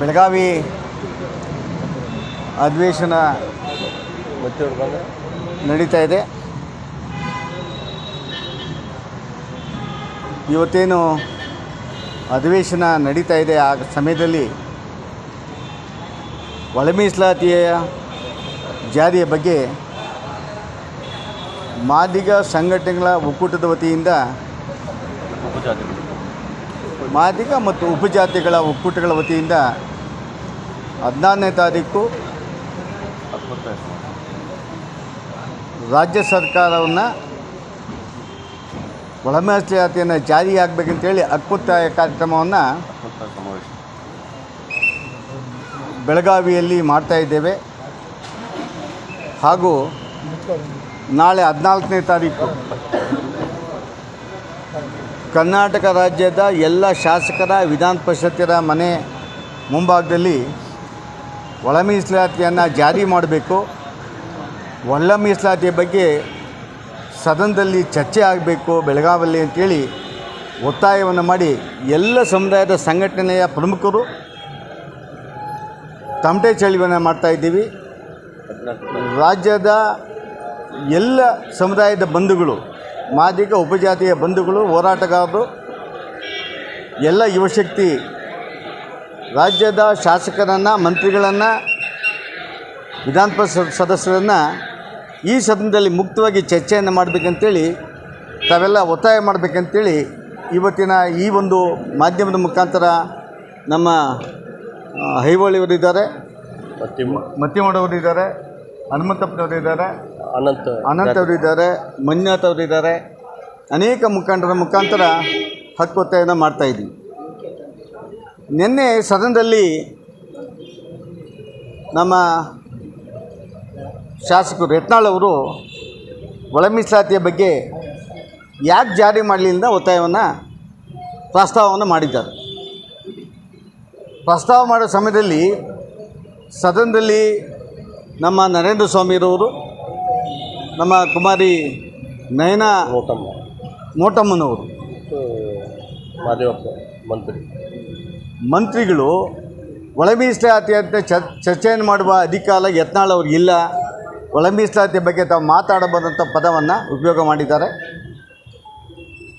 ಬೆಳಗಾವಿ ಅಧಿವೇಶನ ನಡೀತಾ ಇದೆ. ಇವತ್ತೇನು ಅಧಿವೇಶನ ನಡೀತಾ ಇದೆ ಆ ಸಮಯದಲ್ಲಿ ಒಳ ಮೀಸಲಾತಿಯ ಜಾರಿಯ ಬಗ್ಗೆ ಮಾದಿಗ ಸಂಘಟನೆಗಳ ಒಕ್ಕೂಟದ ವತಿಯಿಂದ ಮಾದಿಗ ಮತ್ತು ಉಪಜಾತಿಗಳ ಒಕ್ಕೂಟಗಳ ವತಿಯಿಂದ ಹದಿನಾರನೇ ತಾರೀಕು ರಾಜ್ಯ ಸರ್ಕಾರವನ್ನು ಒಳ ಮೀಸಲಾತಿಯನ್ನು ಜಾರಿಯಾಗಬೇಕಂತೇಳಿ ಅಕ್ಕುತ್ತಾಯ ಕಾರ್ಯಕ್ರಮವನ್ನು ಬೆಳಗಾವಿಯಲ್ಲಿ ಮಾಡ್ತಾ ಇದ್ದೇವೆ. ಹಾಗೂ ನಾಳೆ ಹದಿನಾಲ್ಕನೇ ತಾರೀಕು ಕರ್ನಾಟಕ ರಾಜ್ಯದ ಎಲ್ಲ ಶಾಸಕರ ವಿಧಾನ ಪರಿಷತ್ತಿನ ಮನೆ ಮುಂಭಾಗದಲ್ಲಿ ಒಳ ಮೀಸಲಾತಿಯನ್ನು ಜಾರಿ ಮಾಡಬೇಕು. ಒಳ ಮೀಸಲಾತಿಯ ಬಗ್ಗೆ ಸದನದಲ್ಲಿ ಚರ್ಚೆ ಆಗಬೇಕು ಬೆಳಗಾವಲ್ಲಿ ಅಂತೇಳಿ ಒತ್ತಾಯವನ್ನು ಮಾಡಿ ಎಲ್ಲ ಸಮುದಾಯದ ಸಂಘಟನೆಯ ಪ್ರಮುಖರು ತಮಟೆ ಚಳಿವನ್ನು ಮಾಡ್ತಾಯಿದ್ದೀವಿ ರಾಜ್ಯದ ಎಲ್ಲ ಸಮುದಾಯದ ಬಂಧುಗಳು ಮಾದಿಗ ಉಪಜಾತಿಯ ಬಂಧುಗಳು ಹೋರಾಟಗಾರರು ಎಲ್ಲ ಯುವಶಕ್ತಿ ರಾಜ್ಯದ ಶಾಸಕರನ್ನು ಮಂತ್ರಿಗಳನ್ನು ವಿಧಾನ ಪರಿಷತ್ ಸದಸ್ಯರನ್ನು ಈ ಸದನದಲ್ಲಿ ಮುಕ್ತವಾಗಿ ಚರ್ಚೆಯನ್ನು ಮಾಡಬೇಕಂತೇಳಿ ತಾವೆಲ್ಲ ಒತ್ತಾಯ ಮಾಡಬೇಕಂತೇಳಿ ಇವತ್ತಿನ ಈ ಒಂದು ಮಾಧ್ಯಮದ ಮುಖಾಂತರ ನಮ್ಮ ಹೈವಳಿಯವರಿದ್ದಾರೆ ಮತ್ತಿಮಡವರಿದ್ದಾರೆ ಹನುಮಂತಪ್ಪನವರಿದ್ದಾರೆ ಅನಂತ. ಅನಂತ್ ಅವರಿದ್ದಾರೆ ಮಂಜುನಾಥ್ ಅವರಿದ್ದಾರೆ ಅನೇಕ ಮುಖಂಡರ ಮುಖಾಂತರ ಹಕ್ಕೊತ್ತಾಯನ ಮಾಡ್ತಾಯಿದ್ದೀವಿ ನಿನ್ನೆ ಸದನದಲ್ಲಿ ನಮ್ಮ ಶಾಸಕರು ಯತ್ನಾಳ್ ಅವರು ಒಳ ಮೀಸಲಾತಿಯ ಬಗ್ಗೆ ಯಾಕೆ ಜಾರಿ ಮಾಡಲಿಲ್ಲ ಒತ್ತಾಯವನ್ನು ಪ್ರಸ್ತಾವವನ್ನು ಮಾಡಿದ್ದಾರೆ. ಪ್ರಸ್ತಾವ ಮಾಡೋ ಸಮಯದಲ್ಲಿ ಸದನದಲ್ಲಿ ನಮ್ಮ ನರೇಂದ್ರ ಸ್ವಾಮಿರವರು ನಮ್ಮ ಕುಮಾರಿ ನಯನಾ ಮೋಟಮ್ಮ. ಮೋಟಮ್ಮನವರು. ಮಾದೇವಪ್ಪ ಮಂತ್ರಿ. ಮಂತ್ರಿಗಳು ಒಳಮೀಸಲಾತಿ ಅಂತ ಚರ್ ಚರ್ಚೆಯನ್ನು ಮಾಡುವ ಅಧಿಕಾರ ಯತ್ನಾಳ್ ಅವ್ರಿಗಿಲ್ಲ ಇಲ್ಲ. ಮೀಸಲಾತಿ ಬಗ್ಗೆ ತಾವು ಮಾತಾಡಬಹುದಂಥ ಪದವನ್ನು ಉಪಯೋಗ ಮಾಡಿದ್ದಾರೆ.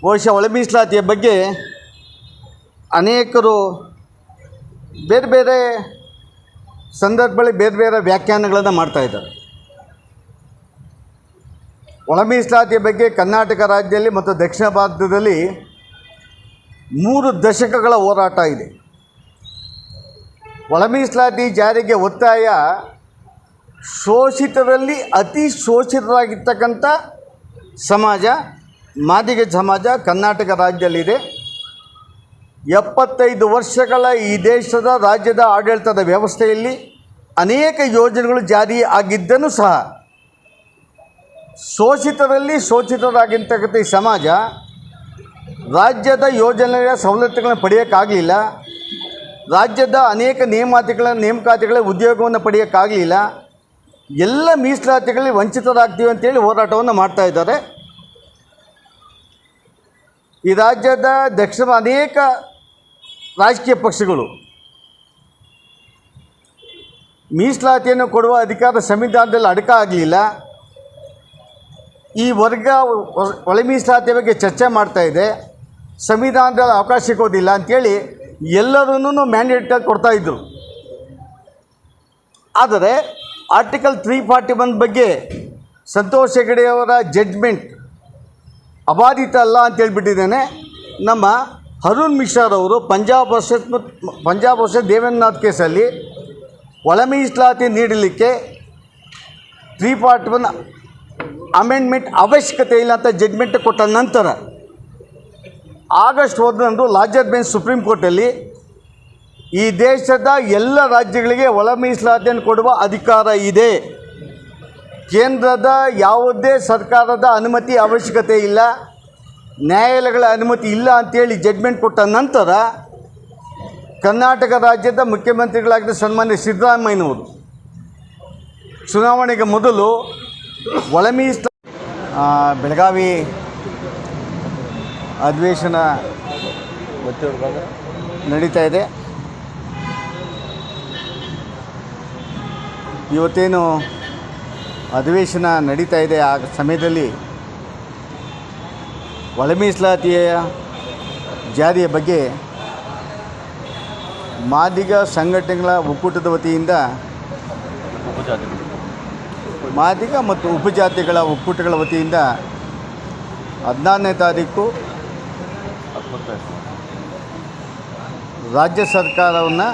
ಬಹುಶಃ ಒಳ ಮೀಸಲಾತಿಯ ಬಗ್ಗೆ ಅನೇಕರು ಬೇರೆ ಬೇರೆ ಸಂದರ್ಭಗಳಲ್ಲಿ ಬೇರೆ ಬೇರೆ ವ್ಯಾಖ್ಯಾನಗಳನ್ನು ಮಾಡ್ತಾ ಇದ್ದಾರೆ. ಒಳ ಮೀಸಲಾತಿಯ ಬಗ್ಗೆ ಕರ್ನಾಟಕ ರಾಜ್ಯದಲ್ಲಿ ಮತ್ತು ದಕ್ಷಿಣ ಭಾರತದಲ್ಲಿ ಮೂರು ದಶಕಗಳ ಹೋರಾಟ ಇದೆ. ಒಳ ಮೀಸಲಾತಿ ಜಾರಿಗೆ ಒತ್ತಾಯ ಶೋಷಿತರಲ್ಲಿ ಅತಿ ಶೋಷಿತರಾಗಿರ್ತಕ್ಕಂಥ ಸಮಾಜ, ಮಾದಿಗ ಸಮಾಜ ಕರ್ನಾಟಕ ರಾಜ್ಯದಲ್ಲಿದೆ ಎಪ್ಪತ್ತೈದು ವರ್ಷಗಳ ಈ ದೇಶದ ರಾಜ್ಯದ ಆಡಳಿತದ ವ್ಯವಸ್ಥೆಯಲ್ಲಿ ಅನೇಕ ಯೋಜನೆಗಳು ಜಾರಿ ಆಗಿದ್ದನ್ನು ಸಹ ಶೋಷಿತರಲ್ಲಿ ಶೋಷಿತರಾಗಿರ್ತಕ್ಕಂಥ ಈ ಸಮಾಜ ರಾಜ್ಯದ ಯೋಜನೆಯ ಸವಲತ್ತುಗಳನ್ನು ಪಡೆಯೋಕ್ಕಾಗಲಿಲ್ಲ. ರಾಜ್ಯದ ಅನೇಕ ನೇಮಾತಿಗಳ, ನೇಮಕಾತಿಗಳ ಉದ್ಯೋಗವನ್ನು ಪಡೆಯೋಕ್ಕಾಗಲಿಲ್ಲ. ಎಲ್ಲ ಮೀಸಲಾತಿಗಳಲ್ಲಿ ವಂಚಿತರಾಗ್ತೀವಿ ಅಂತೇಳಿ ಹೋರಾಟವನ್ನು ಮಾಡ್ತಾ ಇದ್ದಾರೆ. ಈ ರಾಜ್ಯದ ದಕ್ಷಿಣ ಅನೇಕ ರಾಜಕೀಯ ಪಕ್ಷಗಳು ಮೀಸಲಾತಿಯನ್ನು ಕೊಡುವ ಅಧಿಕಾರ ಸಂವಿಧಾನದಲ್ಲಿ ಅಡಕ ಆಗಲಿಲ್ಲ. ಈ ವರ್ಗ ಒಳ ಮೀಸಲಾತಿ ಬಗ್ಗೆ ಚರ್ಚೆ ಮಾಡ್ತಾ ಇದೆ. ಸಂವಿಧಾನದಲ್ಲಿ ಅವಕಾಶ ಸಿಗೋದಿಲ್ಲ ಅಂಥೇಳಿ ಎಲ್ಲರನ್ನೂ ಮ್ಯಾಂಡೇಟ್ ಕೊಡ್ತಾ ಇದ್ದರು ಆದರೆ ಆರ್ಟಿಕಲ್ ತ್ರೀ ಫಾರ್ಟಿ ಒನ್ ಬಗ್ಗೆ ಸಂತೋಷ್ ಹೆಗಡೆಯವರ ಜಡ್ಜ್ಮೆಂಟ್ ಅಬಾಧಿತ ಅಲ್ಲ ಅಂತೇಳ್ಬಿಟ್ಟಿದ್ದೇನೆ. ನಮ್ಮ ಅರುಣ್ ಮಿಶ್ರಾ ಅವರು ಪಂಜಾಬ್ ವರ್ಷ ಪಂಜಾಬ್ ವರ್ಷ ದೇವೇಂದ್ರನಾಥ್ ಕೇಸಲ್ಲಿ ಒಳ ಮೀಸಲಾತಿ ನೀಡಲಿಕ್ಕೆ ತ್ರೀ ಫಾರ್ಟಿ ಒನ್ ಅಮೆಂಡ್ಮೆಂಟ್ ಅವಶ್ಯಕತೆ ಇಲ್ಲ ಅಂತ ಜಡ್ಮೆಂಟ್ ಕೊಟ್ಟ ನಂತರ ಆಗಸ್ಟ್ ಒಂದರಂದು ಲಾರ್ಜರ್ ಬೆಂಚ್ ಸುಪ್ರೀಂ ಕೋರ್ಟಲ್ಲಿ ಈ ದೇಶದ ಎಲ್ಲ ರಾಜ್ಯಗಳಿಗೆ ಒಳ ಮೀಸಲಾತಿಯನ್ನು ಕೊಡುವ ಅಧಿಕಾರ ಇದೆ. ಕೇಂದ್ರದ ಯಾವುದೇ ಸರ್ಕಾರದ ಅನುಮತಿ ಅವಶ್ಯಕತೆ ಇಲ್ಲ. ನ್ಯಾಯಾಲಯಗಳ ಅನುಮತಿ ಇಲ್ಲ ಅಂತೇಳಿ ಜಡ್ಮೆಂಟ್ ಕೊಟ್ಟ ನಂತರ ಕರ್ನಾಟಕ ರಾಜ್ಯದ ಮುಖ್ಯಮಂತ್ರಿಗಳಾಗಿದ್ದ ಸನ್ಮಾನ್ಯ ಸಿದ್ದರಾಮಯ್ಯನವರು ಚುನಾವಣೆಗೆ ಮೊದಲು ಒಳ ಮೀಸಲ ಬೆಳಗಾವಿ ಅಧಿವೇಶನ ನಡೀತಾ ಇದೆ. ಇವತ್ತೇನು ಅಧಿವೇಶನ ನಡೀತಾ ಇದೆ ಆ ಸಮಯದಲ್ಲಿ? ಒಳ ಮೀಸಲಾತಿಯ ಜಾರಿಯ ಬಗ್ಗೆ ಮಾದಿಗ ಸಂಘಟನೆಗಳ ಒಕ್ಕೂಟದ ವತಿಯಿಂದ ಮಾದಿಗ ಮತ್ತು ಉಪಜಾತಿಗಳ ಒಕ್ಕೂಟಗಳ ವತಿಯಿಂದ ಹದಿನಾರನೇ ತಾರೀಕು ರಾಜ್ಯ ಸರ್ಕಾರವನ್ನು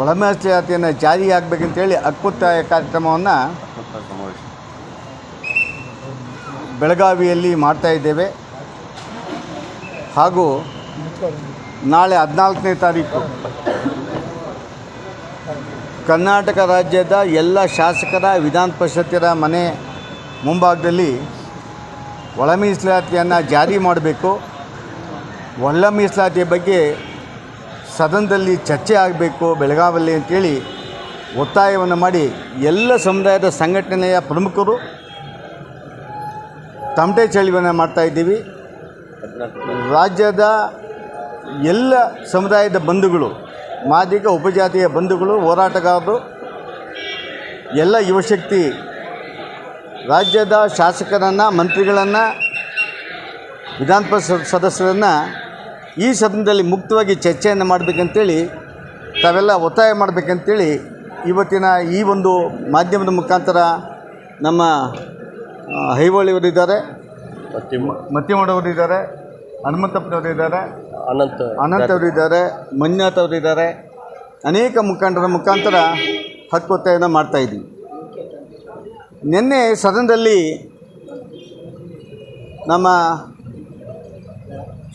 ಒಳ ಜಾರಿ ಜಾರಿಯಾಗಬೇಕಂತೇಳಿ ಅಕ್ಕೊತ್ತಾಯ ಕಾರ್ಯಕ್ರಮವನ್ನು ಬೆಳಗಾವಿಯಲ್ಲಿ ಮಾಡ್ತಾ ಇದ್ದೇವೆ. ಹಾಗೂ ನಾಳೆ ಹದಿನಾಲ್ಕನೇ ತಾರೀಕು ಕರ್ನಾಟಕ ರಾಜ್ಯದ ಎಲ್ಲ ಶಾಸಕರ ವಿಧಾನ ಪರಿಷತ್ತಿನ ಮನೆ ಮುಂಭಾಗದಲ್ಲಿ ಒಳ ಮೀಸಲಾತಿಯನ್ನು ಜಾರಿ ಮಾಡಬೇಕು. ಒಳ ಮೀಸಲಾತಿಯ ಬಗ್ಗೆ ಸದನದಲ್ಲಿ ಚರ್ಚೆ ಆಗಬೇಕು ಬೆಳಗಾವಿಯಲ್ಲಿ ಅಂತೇಳಿ ಒತ್ತಾಯವನ್ನು ಮಾಡಿ ಎಲ್ಲ ಸಮುದಾಯದ ಸಂಘಟನೆಯ ಪ್ರಮುಖರು ತಮಟೆ ಚಳಿವನ್ನು ಮಾಡ್ತಾಯಿದ್ದೀವಿ ರಾಜ್ಯದ ಎಲ್ಲ ಸಮುದಾಯದ ಬಂಧುಗಳು ಮಾದಿಗ ಉಪಜಾತಿಯ ಬಂಧುಗಳು ಹೋರಾಟಗಾರರು ಎಲ್ಲ ಯುವಶಕ್ತಿ ರಾಜ್ಯದ ಶಾಸಕರನ್ನು ಮಂತ್ರಿಗಳನ್ನು ವಿಧಾನ ಪರಿಷತ್ ಸದಸ್ಯರನ್ನು ಈ ಸದನದಲ್ಲಿ ಮುಕ್ತವಾಗಿ ಚರ್ಚೆಯನ್ನು ಮಾಡಬೇಕಂತೇಳಿ ತಾವೆಲ್ಲ ಒತ್ತಾಯ ಮಾಡಬೇಕಂತೇಳಿ ಇವತ್ತಿನ ಈ ಒಂದು ಮಾಧ್ಯಮದ ಮುಖಾಂತರ ನಮ್ಮ ಹೈವಳಿಯವರಿದ್ದಾರೆ ಮತ್ತಿಮಡವರಿದ್ದಾರೆ ಹನುಮಂತಪ್ಪನವರಿದ್ದಾರೆ ಅನಂತ ಅನಂತ್ ಅವರಿದ್ದಾರೆ ಮಂಜುನಾಥ್ ಅವರಿದ್ದಾರೆ ಅನೇಕ ಮುಖಂಡರ ಮುಖಾಂತರ ಹಕ್ಕೊತ್ತಾಯನ ಮಾಡ್ತಾಯಿದ್ವಿ ನಿನ್ನೆ ಸದನದಲ್ಲಿ ನಮ್ಮ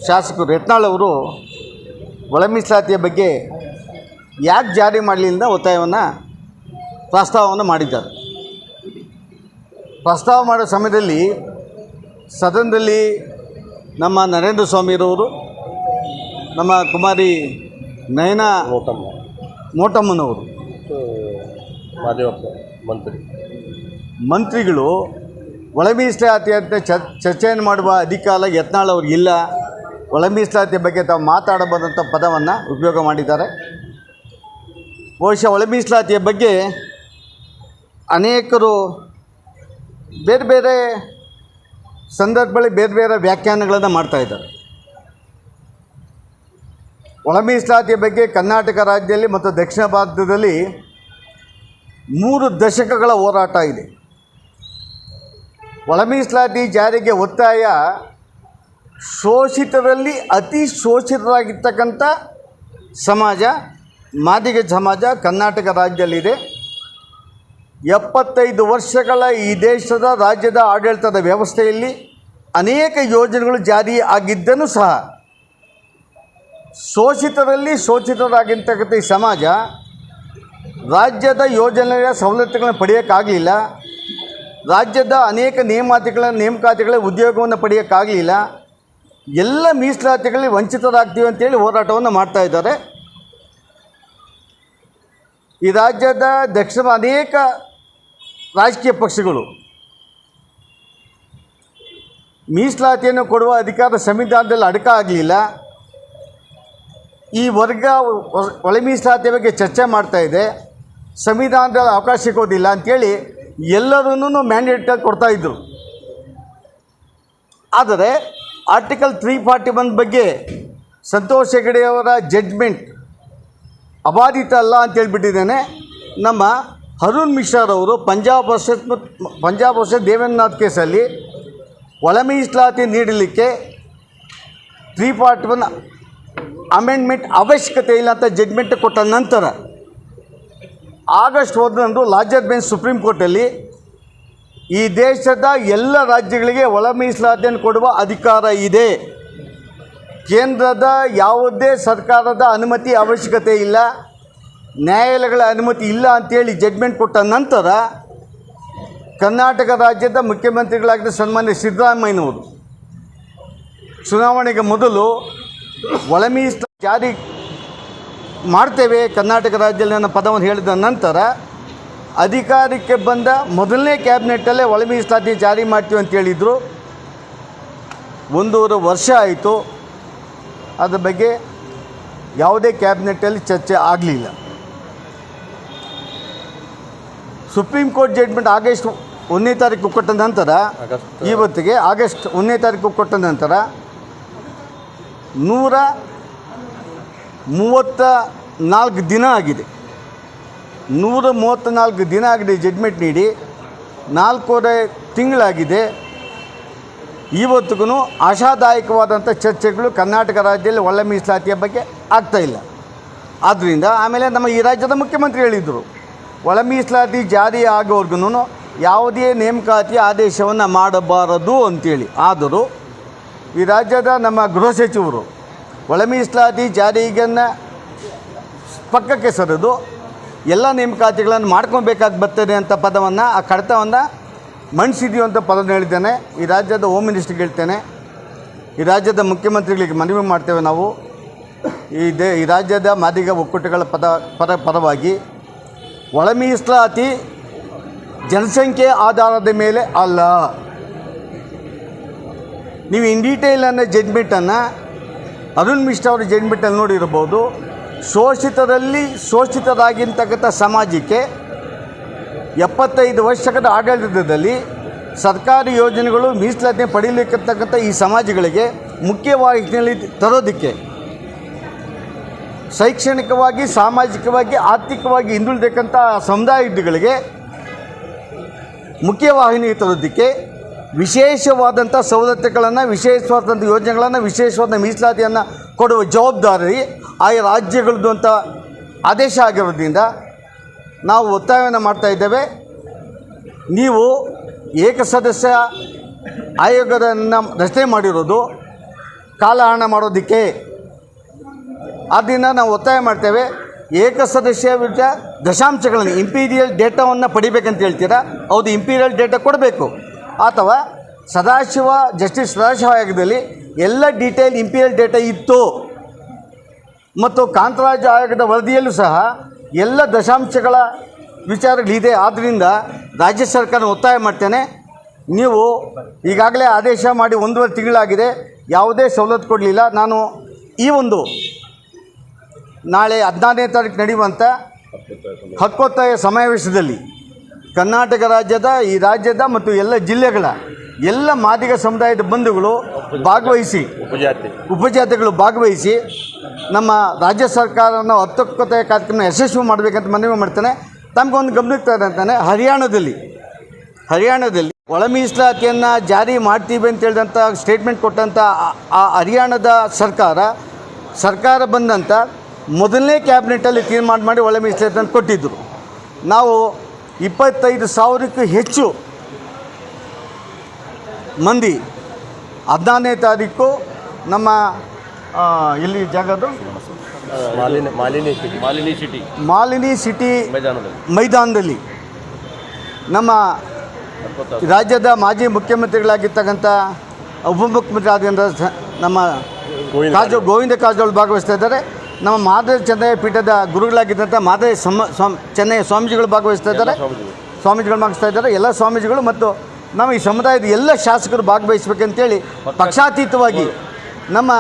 ಶಾಸಕರು ಯತ್ನಾಳ್ ಅವರು ಒಳ ಮೀಸಲಾತಿಯ ಬಗ್ಗೆ ಯಾಕೆ ಜಾರಿ ಮಾಡಲಿಲ್ಲ ಒತ್ತಾಯವನ್ನು ಪ್ರಸ್ತಾವವನ್ನು ಮಾಡಿದ್ದಾರೆ. ಪ್ರಸ್ತಾವ ಮಾಡೋ ಸಮಯದಲ್ಲಿ ಸದನದಲ್ಲಿ ನಮ್ಮ ನರೇಂದ್ರ ಸ್ವಾಮಿರವರು ನಮ್ಮ ಕುಮಾರಿ ನಯನಾ ಮೋಟಮ್ಮ. ಮೋಟಮ್ಮನವರು. ಮಾದೇವಪ್ಪ ಮಂತ್ರಿ. ಮಂತ್ರಿಗಳು ಒಳ ಮೀಸಲಾತಿ ಅಂತ ಚರ್ಚೆಯನ್ನು ಮಾಡುವ ಅಧಿಕಾರ ಯತ್ನಾಳ್ ಅವ್ರಿಗಿಲ್ಲ ಒಳ ಮೀಸಲಾತಿ ಬಗ್ಗೆ ತಾವು ಮಾತಾಡಬಾರ್ದಂಥ ಪದವನ್ನು ಉಪಯೋಗ ಮಾಡಿದ್ದಾರೆ. ಬಹುಶಃ ಒಳ ಮೀಸಲಾತಿಯ ಬಗ್ಗೆ ಅನೇಕರು ಬೇರೆ ಬೇರೆ ಸಂದರ್ಭಗಳಲ್ಲಿ ಬೇರೆ ಬೇರೆ ವ್ಯಾಖ್ಯಾನಗಳನ್ನು ಮಾಡ್ತಾ ಇದ್ದಾರೆ. ಒಳ ಮೀಸಲಾತಿಯ ಬಗ್ಗೆ ಕರ್ನಾಟಕ ರಾಜ್ಯದಲ್ಲಿ ಮತ್ತು ದಕ್ಷಿಣ ಭಾರತದಲ್ಲಿ ಮೂರು ದಶಕಗಳ ಹೋರಾಟ ಇದೆ. ಒಳ ಮೀಸಲಾತಿ ಜಾರಿಗೆ ಒತ್ತಾಯ ಶೋಷಿತರಲ್ಲಿ ಅತಿ ಶೋಷಿತರಾಗಿರ್ತಕ್ಕಂಥ ಸಮಾಜ, ಮಾದಿಗ ಸಮಾಜ ಕರ್ನಾಟಕ ರಾಜ್ಯದಲ್ಲಿದೆ ಎಪ್ಪತ್ತೈದು ವರ್ಷಗಳ ಈ ದೇಶದ ರಾಜ್ಯದ ಆಡಳಿತದ ವ್ಯವಸ್ಥೆಯಲ್ಲಿ ಅನೇಕ ಯೋಜನೆಗಳು ಜಾರಿ ಆಗಿದ್ದನ್ನು ಸಹ ಶೋಷಿತರಲ್ಲಿ ಶೋಷಿತರಾಗಿರ್ತಕ್ಕಂಥ ಈ ಸಮಾಜ ರಾಜ್ಯದ ಯೋಜನೆಯ ಸವಲತ್ತುಗಳನ್ನು ಪಡೆಯೋಕ್ಕಾಗಲಿಲ್ಲ. ರಾಜ್ಯದ ಅನೇಕ ನೇಮಾತಿಗಳ, ನೇಮಕಾತಿಗಳ ಉದ್ಯೋಗವನ್ನು ಪಡೆಯೋಕ್ಕಾಗಲಿಲ್ಲ. ಎಲ್ಲ ಮೀಸಲಾತಿಗಳಲ್ಲಿ ವಂಚಿತರಾಗ್ತೀವಿ ಅಂತೇಳಿ ಹೋರಾಟವನ್ನು ಮಾಡ್ತಾ ಇದ್ದಾರೆ. ಈ ರಾಜ್ಯದ ದಕ್ಷಿಣ ಅನೇಕ ರಾಜಕೀಯ ಪಕ್ಷಗಳು ಮೀಸಲಾತಿಯನ್ನು ಕೊಡುವ ಅಧಿಕಾರ ಸಂವಿಧಾನದಲ್ಲಿ ಅಡಕ ಆಗಲಿಲ್ಲ. ಈ ವರ್ಗ ಒಳ ಮೀಸಲಾತಿ ಬಗ್ಗೆ ಚರ್ಚೆ ಮಾಡ್ತಾ ಇದೆ. ಸಂವಿಧಾನದಲ್ಲಿ ಅವಕಾಶ ಸಿಗೋದಿಲ್ಲ ಅಂಥೇಳಿ ಎಲ್ಲರನ್ನೂ ಮ್ಯಾಂಡೇಟ್ ಕೊಡ್ತಾ ಇದ್ದರು ಆದರೆ ಆರ್ಟಿಕಲ್ ತ್ರೀ ಫಾರ್ಟಿ ಒನ್ ಬಗ್ಗೆ ಸಂತೋಷ್ ಹೆಗಡೆಯವರ ಜಡ್ಜ್ಮೆಂಟ್ ಅಬಾಧಿತ ಅಲ್ಲ ಅಂತ ಹೇಳ್ಬಿಟ್ಟಿದ್ದೇನೆ. ನಮ್ಮ ಅರುಣ್ ಮಿಶ್ರಾರವರು ಪಂಜಾಬ್ ವರ್ಷ ಪಂಜಾಬ್ ವರ್ಷ ದೇವೇಂದ್ರನಾಥ್ ಕೇಸಲ್ಲಿ ಒಳ ಮೀಸಲಾತಿ ನೀಡಲಿಕ್ಕೆ ತ್ರೀ ಫಾರ್ಟಿ ಒನ್ ಅಮೆಂಡ್ಮೆಂಟ್ ಅವಶ್ಯಕತೆ ಇಲ್ಲ ಅಂತ ಜಡ್ಮೆಂಟ್ ಕೊಟ್ಟ ನಂತರ ಆಗಸ್ಟ್ ಒಂದರಂದು ಲಾರ್ಜರ್ ಬೆಂಚ್ ಸುಪ್ರೀಂ ಕೋರ್ಟಲ್ಲಿ ಈ ದೇಶದ ಎಲ್ಲ ರಾಜ್ಯಗಳಿಗೆ ಒಳ ಮೀಸಲಾತಿಯನ್ನು ಕೊಡುವ ಅಧಿಕಾರ ಇದೆ. ಕೇಂದ್ರದ ಯಾವುದೇ ಸರ್ಕಾರದ ಅನುಮತಿ ಅವಶ್ಯಕತೆ ಇಲ್ಲ. ನ್ಯಾಯಾಲಯಗಳ ಅನುಮತಿ ಇಲ್ಲ ಅಂತೇಳಿ ಜಡ್ಮೆಂಟ್ ಕೊಟ್ಟ ನಂತರ ಕರ್ನಾಟಕ ರಾಜ್ಯದ ಮುಖ್ಯಮಂತ್ರಿಗಳಾಗಿದ್ದ ಸನ್ಮಾನ್ಯ ಸಿದ್ದರಾಮಯ್ಯನವರು, ಚುನಾವಣೆಗೆ ಮೊದಲು ಒಳ ಮೀಸಲು ಜಾರಿ ಮಾಡ್ತೇವೆ. ಕರ್ನಾಟಕ ರಾಜ್ಯದಲ್ಲಿ ನನ್ನ ಪದವನ್ನು ಹೇಳಿದ ನಂತರ ಅಧಿಕಾರಕ್ಕೆ ಬಂದ ಮೊದಲನೇ ಕ್ಯಾಬಿನೆಟ್ಟಲ್ಲೇ ಒಳ ಮೀಸಲಾತಿ ಜಾರಿ ಮಾಡ್ತೀವಿ ಅಂತ ಹೇಳಿದರು. ಒಂದೂವರೆ ವರ್ಷ ಆಯಿತು. ಅದರ ಬಗ್ಗೆ ಯಾವುದೇ ಕ್ಯಾಬಿನೆಟ್ಟಲ್ಲಿ ಚರ್ಚೆ ಆಗಲಿಲ್ಲ. ಸುಪ್ರೀಂ ಕೋರ್ಟ್ ಜಡ್ಮೆಂಟ್ ಆಗಸ್ಟ್ ಒಂದನೇ ತಾರೀಕು ಕೊಟ್ಟ ನಂತರ ಇವತ್ತಿಗೆ ಆಗಸ್ಟ್ ಒಂದನೇ ತಾರೀಕು ಕೊಟ್ಟ ನಂತರ ನೂರ ಮೂವತ್ತ ನಾಲ್ಕು ದಿನ ಆಗಿದೆ. ನೂರ ಮೂವತ್ತ ನಾಲ್ಕು ದಿನ ಆಗಿದೆ ಜಡ್ಮೆಂಟ್ ನೀಡಿ. ನಾಲ್ಕೂವರೆ ತಿಂಗಳಾಗಿದೆ. ಇವತ್ತಿಗೂ ಆಶಾದಾಯಕವಾದಂಥ ಚರ್ಚೆಗಳು ಕರ್ನಾಟಕ ರಾಜ್ಯದಲ್ಲಿ ಒಳ್ಳೆ ಮೀಸಲಾತಿಯ ಬಗ್ಗೆ ಆಗ್ತಾಯಿಲ್ಲ ಆದ್ದರಿಂದ ಆಮೇಲೆ ನಮ್ಮ ಈ ರಾಜ್ಯದ ಮುಖ್ಯಮಂತ್ರಿ ಹೇಳಿದರು, ಒಳ ಮೀಸಲಾತಿ ಜಾರಿ ಆಗೋರ್ಗು ಯಾವುದೇ ನೇಮಕಾತಿ ಆದೇಶವನ್ನು ಮಾಡಬಾರದು ಅಂತೇಳಿ. ಆದರೂ ಈ ರಾಜ್ಯದ ನಮ್ಮ ಗೃಹ ಸಚಿವರು ಒಳಮೀಸಲಾತಿ ಜಾರಿಗನ್ನು ಪಕ್ಕಕ್ಕೆ ಸರಿದು ಎಲ್ಲ ನೇಮಕಾತಿಗಳನ್ನು ಮಾಡ್ಕೊಬೇಕಾಗಿ ಬರ್ತದೆ ಅಂತ ಪದವನ್ನು, ಆ ಕಡತವನ್ನು ಮಣಿಸಿದೀವಿ ಅಂತ ಪದವನ್ನು ಹೇಳಿದ್ದೇನೆ. ಈ ರಾಜ್ಯದ ಹೋಮ್ ಮಿನಿಸ್ಟ್ರಿಗೆ ಹೇಳ್ತೇನೆ ಈ ರಾಜ್ಯದ ಮುಖ್ಯಮಂತ್ರಿಗಳಿಗೆ ಮನವಿ ಮಾಡ್ತೇವೆ ನಾವು. ಈ ದೇ, ಈ ರಾಜ್ಯದ ಮಾದಿಗ ಒಕ್ಕೂಟಗಳ ಪದ, ಪರ, ಪರವಾಗಿ ಒಳ ಮೀಸಲಾತಿ ಜನಸಂಖ್ಯೆ ಆಧಾರದ ಮೇಲೆ ಅಲ್ಲ. ನೀವು ಇನ್ ಡೀಟೇಲ್ ಅನ್ನೋ ಜಡ್ಮೆಂಟನ್ನು ಅರುಣ್ ಮಿಶ್ರಾ ಅವರ ಜಡ್ಮೆಂಟಲ್ಲಿ ನೋಡಿರ್ಬೋದು. ಶೋಷಿತರಲ್ಲಿ ಶೋಷಿತರಾಗಿರ್ತಕ್ಕಂಥ ಸಮಾಜಕ್ಕೆ ಎಪ್ಪತ್ತೈದು ವರ್ಷದ ಆಡಳಿತದಲ್ಲಿ ಸರ್ಕಾರಿ ಯೋಜನೆಗಳು ಮೀಸಲಾತಿ ಪಡೀಲಿಕ್ಕಿರ್ತಕ್ಕಂಥ ಈ ಸಮಾಜಗಳಿಗೆ ಮುಖ್ಯವಾಹಿನಿಯಲ್ಲಿ ತರೋದಕ್ಕೆ ಶೈಕ್ಷಣಿಕವಾಗಿ, ಸಾಮಾಜಿಕವಾಗಿ, ಆರ್ಥಿಕವಾಗಿ ಹಿಂದುಳಿದಕ್ಕಂಥ ಸಮುದಾಯಗಳಿಗೆ ಮುಖ್ಯವಾಹಿನಿ ತರೋದಕ್ಕೆ ವಿಶೇಷವಾದಂಥ ಸವಲತ್ತುಗಳನ್ನು, ವಿಶೇಷವಾದಂಥ ಯೋಜನೆಗಳನ್ನು ವಿಶೇಷವಾದ ಮೀಸಲಾತಿಯನ್ನು ಕೊಡುವ ಜವಾಬ್ದಾರಿ ಆಯಾ ರಾಜ್ಯಗಳದ್ದು ಅಂತ ಆದೇಶ ಆಗಿರೋದ್ರಿಂದ ನಾವು ಒತ್ತಾಯವನ್ನು ಮಾಡ್ತಾ ಇದ್ದೇವೆ. ನೀವು ಏಕಸದಸ್ಯ ಆಯೋಗದನ್ನು ರಚನೆ ಮಾಡಿರೋದು ಕಾಲಹರಣ ಮಾಡೋದಕ್ಕೆ. ಆದ್ದರಿಂದ ನಾವು ಒತ್ತಾಯ ಮಾಡ್ತೇವೆ. ಏಕಸದಸ್ಯ ವಿರುದ್ಧ ದಶಾಂಶಗಳನ್ನು ಇಂಪೀರಿಯಲ್ ಡೇಟಾವನ್ನು ಪಡಿಬೇಕಂತ ಹೇಳ್ತೀರಾ? ಹೌದು ಇಂಪೀರಿಯಲ್ ಡೇಟಾ ಕೊಡಬೇಕು. ಅಥವಾ ಸದಾಶಿವ, ಜಸ್ಟಿಸ್ ಸದಾಶಿವ ಆಯೋಗದಲ್ಲಿ ಎಲ್ಲ ಡೀಟೇಲ್ ಇಂಪೀರಿಯಲ್ ಡೇಟಾ ಇತ್ತು. ಮತ್ತು ಕಾಂತರಾಜ ಆಯೋಗದ ವರದಿಯಲ್ಲೂ ಸಹ ಎಲ್ಲ ದಶಾಂಶಗಳ ವಿಚಾರಗಳಿದೆ ಆದ್ದರಿಂದ ರಾಜ್ಯ ಸರ್ಕಾರ ಒತ್ತಾಯ ಮಾಡ್ತೇನೆ. ನೀವು ಈಗಾಗಲೇ ಆದೇಶ ಮಾಡಿ ಒಂದೂವರೆ ತಿಂಗಳಾಗಿದೆ. ಯಾವುದೇ ಸವಲತ್ತು ಕೊಡಲಿಲ್ಲ. ನಾನು ಈ ಒಂದು ನಾಳೆ ಹದಿನಾರನೇ ತಾರೀಕು ನಡೆಯುವಂಥ ಹಕ್ಕೊತ್ತಾಯ ಸಮಾವೇಶದಲ್ಲಿ ಕರ್ನಾಟಕ ರಾಜ್ಯದ ಈ ರಾಜ್ಯದ ಮತ್ತು ಎಲ್ಲ ಜಿಲ್ಲೆಗಳ ಎಲ್ಲ ಮಾದಿಗ ಸಮುದಾಯದ ಬಂಧುಗಳು ಭಾಗವಹಿಸಿ ಉಪಜಾತಿ. ಉಪಜಾತಿಗಳು ಭಾಗವಹಿಸಿ ನಮ್ಮ ರಾಜ್ಯ ಸರ್ಕಾರನ ಹತ್ತೊಕ್ಕತೆಯ ಕಾರ್ಯಕ್ರಮ ಯಶಸ್ವಿ ಮಾಡಬೇಕಂತ ಮನವಿ ಮಾಡ್ತಾನೆ. ತಮಗೊಂದು ಗಮನಕ್ಕೆ ಅಂತಾನೆ ಹರಿಯಾಣದಲ್ಲಿ ಹರಿಯಾಣದಲ್ಲಿ ಒಳ ಮೀಸಲಾತಿಯನ್ನು ಜಾರಿ ಮಾಡ್ತೀವಿ ಅಂತ ಹೇಳಿದಂಥ ಸ್ಟೇಟ್ಮೆಂಟ್ ಕೊಟ್ಟಂಥ ಆ- ಆ ಹರಿಯಾಣದ ಸರ್ಕಾರ ಸರ್ಕಾರ ಬಂದಂಥ ಮೊದಲನೇ ಕ್ಯಾಬಿನೆಟಲ್ಲಿ ತೀರ್ಮಾನ ಮಾಡಿ ಒಳ ಮೀಸಲಾತಿಯನ್ನು ಕೊಟ್ಟಿದ್ದರು ನಾವು ಇಪ್ಪತ್ತೈದು ಸಾವಿರಕ್ಕೂ ಹೆಚ್ಚು ಮಂದಿ ಹದಿನಾರನೇ ತಾರೀಕು ನಮ್ಮ ಇಲ್ಲಿ ಎಲ್ಲಿ ಜಾಗದು ಮಾಲಿನಿ ಸಿಟಿ ಮಾಲಿನ್ಯ ಸಿಟಿ ಮಾಲಿನಿ ಸಿಟಿ ಮೈದಾನದಲ್ಲಿ. ನಮ್ಮ ರಾಜ್ಯದ ಮಾಜಿ ಮುಖ್ಯಮಂತ್ರಿಗಳಾಗಿರ್ತಕ್ಕಂಥ ಉಪಮುಖ್ಯಮಂತ್ರಿ ಆದಂಥ ಸ- ನಮ್ಮ ಕಾಜೋ ಕಾಜು ಗೋವಿಂದ ಕಾರಜೋಳ ಭಾಗವಹಿಸ್ತಾ ಇದ್ದಾರೆ. ನಮ್ಮ ಮಾದರಿ ಚೆನ್ನಯ್ಯ ಪೀಠದ ಗುರುಗಳಾಗಿದ್ದಂಥ ಮಾದರಿ ಸಮ ಸ್ವಾಮಿ ಚೆನ್ನಯ್ಯ ಸ್ವಾಮೀಜಿಗಳು ಭಾಗವಹಿಸ್ತಾ ಇದ್ದಾರೆ. ಸ್ವಾಮೀಜಿಗಳು. ಮಾಡಿಸ್ತಾ ಇದ್ದಾರೆ. ಎಲ್ಲ ಸ್ವಾಮೀಜಿಗಳು ಮತ್ತು ನಮ್ಮ ಈ ಸಮುದಾಯದ ಎಲ್ಲ ಶಾಸಕರು ಭಾಗವಹಿಸ್ಬೇಕಂತೇಳಿ ಪಕ್ಷಾತೀತವಾಗಿ ನಮ್ಮ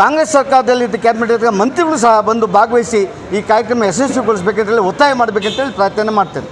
ಕಾಂಗ್ರೆಸ್ ಸರ್ಕಾರದಲ್ಲಿ ಕ್ಯಾಬಿನೆಟ್ ಮಂತ್ರಿಗಳು ಸಹ ಬಂದು ಭಾಗವಹಿಸಿ ಈ ಕಾರ್ಯಕ್ರಮ ಯಶಸ್ವಿಗೊಳಿಸಬೇಕಂತೇಳಿ ಒತ್ತಾಯ ಮಾಡಬೇಕಂತೇಳಿ ಪ್ರಾರ್ಥನೆ ಮಾಡ್ತೇನೆ.